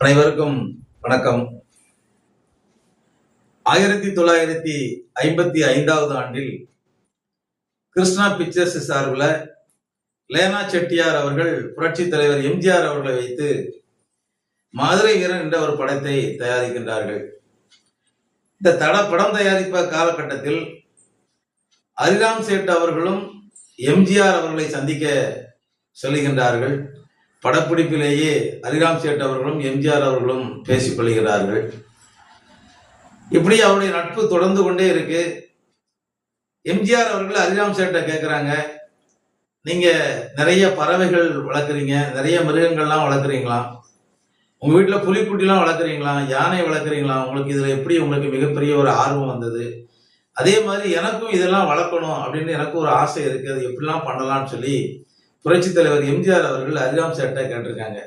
அனைவருக்கும் வணக்கம். ஆயிரத்தி தொள்ளாயிரத்தி ஐம்பத்தி ஐந்தாவது ஆண்டில் கிருஷ்ணா பிக்சர்ஸ் சார்பில் லேனா செட்டியார் அவர்கள் புரட்சி தலைவர் எம்ஜிஆர் அவர்களை வைத்து மதுரை வீரன் என்ற ஒரு படத்தை தயாரிக்கின்றார்கள். இந்த தட படம் தயாரிப்ப காலகட்டத்தில் அரிராம் சேட் அவர்களும் எம்ஜிஆர் அவர்களை சந்திக்க சொல்லுகின்றார்கள். படப்பிடிப்பிலேயே ஹரிராம் சேட் அவர்களும் எம்ஜிஆர் அவர்களும் பேசிக் கொள்கிறார்கள். இப்படி அவருடைய நட்பு தொடர்ந்து கொண்டே இருக்கு. எம்ஜிஆர் அவர்கள் அரிராம் சேட்டை கேட்குறாங்க நீங்க நிறைய பறவைகள் வளர்க்குறீங்க நிறைய மிருகங்கள்லாம் வளர்க்குறீங்களா? உங்க வீட்டில் புலிக்குட்டிலாம் வளர்க்குறீங்களா? யானை வளர்க்குறீங்களா? உங்களுக்கு இதில் எப்படி உங்களுக்கு மிகப்பெரிய ஒரு ஆர்வம் வந்தது? அதே மாதிரி எனக்கும் இதெல்லாம் வளர்க்கணும் அப்படின்னு எனக்கு ஒரு ஆசை இருக்குது அது எப்படிலாம் பண்ணலாம்னு சொல்லி புரட்சி தலைவர் எம்ஜிஆர் அவர்கள் அரிராம் சேட்டை கேட்டிருக்காங்க.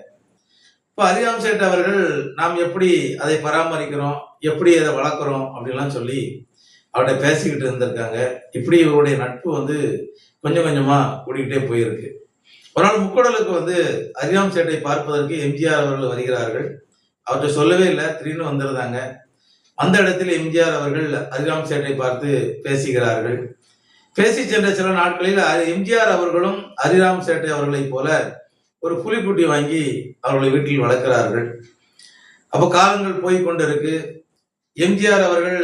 இப்போ அரிராம் சேட் அவர்கள் நாம் எப்படி அதை பராமரிக்கிறோம் எப்படி அதை வளர்க்குறோம் அப்படின்லாம் சொல்லி அவர்கிட்ட பேசிக்கிட்டு இருந்திருக்காங்க. இப்படி இவருடைய நட்பு வந்து கொஞ்சம் கொஞ்சமாக கூடிக்கிட்டே போயிருக்கு. ஒரு நாள் முக்கடலுக்கு வந்து அரிராம் சேட்டை பார்ப்பதற்கு எம்ஜிஆர் அவர்கள் வருகிறார்கள். அவர்கிட்ட சொல்லவே இல்லை திடீர்னு வந்துருந்தாங்க அந்த இடத்துல எம்ஜிஆர் அவர்கள் அரிராம் சேட்டை பார்த்து பேசுகிறார்கள். பேசி சென்ற சில நாட்களில் எம்ஜிஆர் அவர்களும் ஹரிராம் சேட்டை அவர்களைப் போல ஒரு புலிக்குட்டி வாங்கி அவர்களை வீட்டில் வளர்க்கிறார்கள். அப்போ காலங்கள் போய் கொண்டிருக்கு. எம்ஜிஆர் அவர்கள்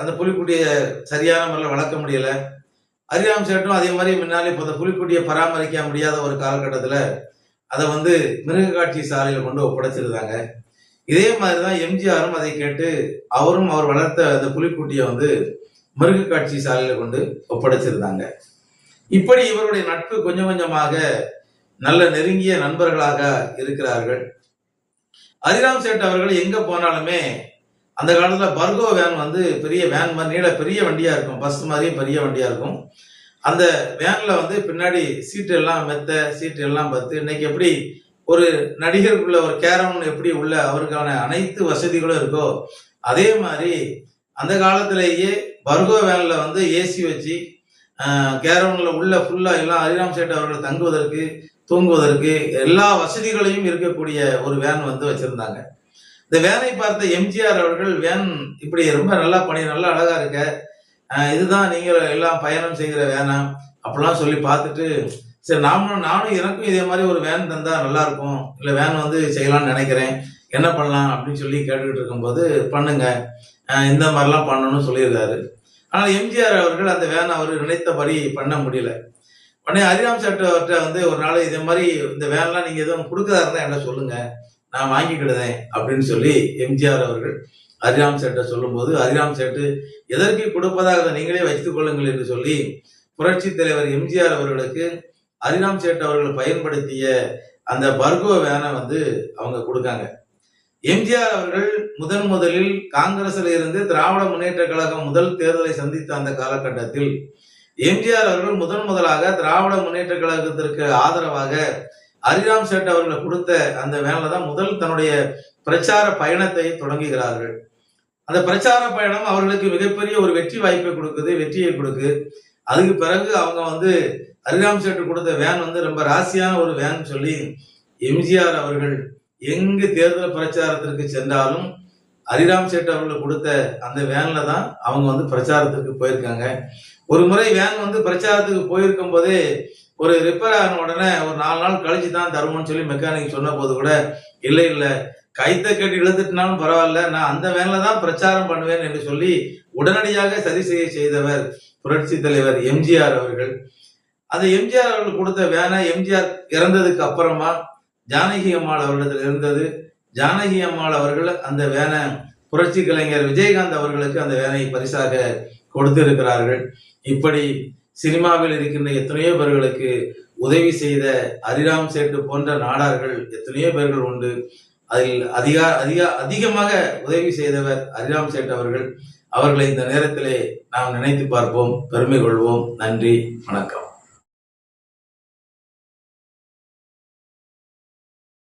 அந்த புலிக்குட்டியை சரியான முறையில் வளர்க்க முடியல. ஹரிராம் சேட்டும் அதே மாதிரி முன்னாலே இப்போ அந்த புலிக்குட்டியை பராமரிக்க முடியாத ஒரு காலகட்டத்தில் அதை வந்து மிருக காட்சி சாலையில் கொண்டு ஒப்படைச்சிருந்தாங்க இதே மாதிரி தான் எம்ஜிஆரும் அதை கேட்டு அவரும் அவர் வளர்த்த அந்த புலிக்குட்டியை வந்து மிருக காட்சி சாலையில கொண்டு ஒப்படைச்சிருந்தாங்க. இப்படி இவருடைய நட்பு கொஞ்சம் கொஞ்சமாக நல்ல நெருங்கிய நண்பர்களாக இருக்கிறார்கள். அதிராம் சேட் அவர்கள் எங்க போனாலுமே அந்த காலத்துல பர்கோ வேன் வந்து பெரிய வேன் மாதிரி நீள பெரிய வண்டியா இருக்கும். பஸ் மாதிரியும் பெரிய வண்டியா இருக்கும். அந்த வேன்ல வந்து பின்னாடி சீட்டு எல்லாம் மெத்த சீட்டு எல்லாம் பத்து. இன்னைக்கு எப்படி ஒரு நடிகருக்குள்ள ஒரு கேரம் எப்படி உள்ள அவருக்கான அனைத்து வசதிகளும் இருக்கோ அதே மாதிரி அந்த காலத்திலேயே பர்கோ வேனில் வந்து ஏசி வச்சு கேரவனில் உள்ள ஃபுல்லாக எல்லாம் ஹரிராம் சேட் அவர்கள் தங்குவதற்கு தூங்குவதற்கு எல்லா வசதிகளையும் இருக்கக்கூடிய ஒரு வேன் வந்து வச்சுருந்தாங்க. இந்த வேனை பார்த்த எம்ஜிஆர் அவர்கள் வேன் இப்படி ரொம்ப நல்லா பண்ணி நல்லா அழகாக இருக்க. இதுதான் நீங்கள் எல்லாம் பயணம் செய்கிற வேனா? அப்படிலாம் சொல்லி பார்த்துட்டு சரி நாமளும் நானும் எனக்கும் இதே மாதிரி ஒரு வேன் தந்தா நல்லா இருக்கும். இல்லை வேன் வந்து செய்யலாம்னு நினைக்கிறேன். என்ன பண்ணலாம்? அப்படின்னு சொல்லி கேட்டுக்கிட்டு இருக்கும்போது பண்ணுங்க. இந்த மாதிரிலாம் பண்ணணும்னு சொல்லியிருக்காரு. ஆனால் எம்ஜிஆர் அவர்கள் அந்த வேன் அவர் நினைத்தபடி பண்ண முடியல. உடனே ஹரிராம் சேட்டு அவர்கிட்ட வந்து ஒரு நாள் இதே மாதிரி இந்த வேன்லாம் நீங்கள் எதுவும் கொடுக்கறதா இருந்தால் என்ன சொல்லுங்க. நான் வாங்கிக்கிடுதேன் அப்படின்னு சொல்லி எம்ஜிஆர் அவர்கள் ஹரிராம் சேட்டை சொல்லும்போது ஹரிராம் சேட்டு எதற்கு கொடுப்பதாக நீங்களே வைத்துக் கொள்ளுங்கள் என்று சொல்லி புரட்சி தலைவர் எம்ஜிஆர் அவர்களுக்கு ஹரிராம் சேட் அவர்கள் பயன்படுத்திய அந்த பர்கோ வேனை வந்து அவங்க கொடுக்காங்க. எம்ஜிஆர் அவர்கள் முதன் முதலில் காங்கிரஸில் இருந்து திராவிட முன்னேற்ற கழகம் முதல் தேர்தலை சந்தித்த அந்த காலகட்டத்தில் எம்ஜிஆர் அவர்கள் முதன் முதலாக திராவிட முன்னேற்ற கழகத்திற்கு ஆதரவாக ஹரிராம் சேட் அவர்கள் கொடுத்த அந்த வேனில் தான் முதல் தன்னுடைய பிரச்சார பயணத்தை தொடங்குகிறார்கள். அந்த பிரச்சார பயணம் அவர்களுக்கு மிகப்பெரிய ஒரு வெற்றி வாய்ப்பை கொடுக்குது வெற்றியை கொடுக்கு. அதுக்கு பிறகு அவங்க வந்து ஹரிராம் சேட்டு கொடுத்த வேன் வந்து ரொம்ப ராசியான ஒரு வேன் சொல்லி எம்ஜிஆர் அவர்கள் எங்கு தேர்தல் பிரச்சாரத்திற்கு சென்றாலும் ஹரிராம் சேட் அவர்கள் கொடுத்த அந்த வேன்ல தான் அவங்க வந்து பிரச்சாரத்துக்கு போயிருக்காங்க. ஒரு முறை வேன் வந்து பிரச்சாரத்துக்கு போயிருக்கும் போதே ஒரு ரிப்பேர் ஆன உடனே ஒரு நாலு நாள் கழிச்சு தான் தருவோம்னு சொல்லி மெக்கானிக் சொன்ன போது கூட இல்லை இல்லை கைத்த கட்டி இழுத்துட்டினாலும் பரவாயில்ல நான் அந்த வேன்ல தான் பிரச்சாரம் பண்ணுவேன் என்று சொல்லி உடனடியாக சரி செய்ய செய்தவர் புரட்சி தலைவர் எம்ஜிஆர் அவர்கள். அந்த எம்ஜிஆர் அவர்கள் கொடுத்த வேனை எம்ஜிஆர் இறந்ததுக்கு அப்புறமா ஜானகி அம்மாள் அவர்களிடத்தில் இருந்தது. ஜானகி அம்மாள் அவர்கள் அந்த வேனை புரட்சி கலைஞர் விஜயகாந்த் அவர்களுக்கு அந்த வேனை பரிசாக கொடுத்திருக்கிறார்கள். இப்படி சினிமாவில் இருக்கின்ற எத்தனையோ பேர்களுக்கு உதவி செய்த ஹரிராம் சேட்டு போன்ற நாடார்கள் எத்தனையோ பேர்கள் உண்டு. அதில் அதிகா அதிக அதிகமாக உதவி செய்தவர் ஹரிராம் சேட் அவர்கள். அவர்களை இந்த நேரத்திலே நாம் நினைத்து பார்ப்போம். பெருமை கொள்வோம். நன்றி. வணக்கம்.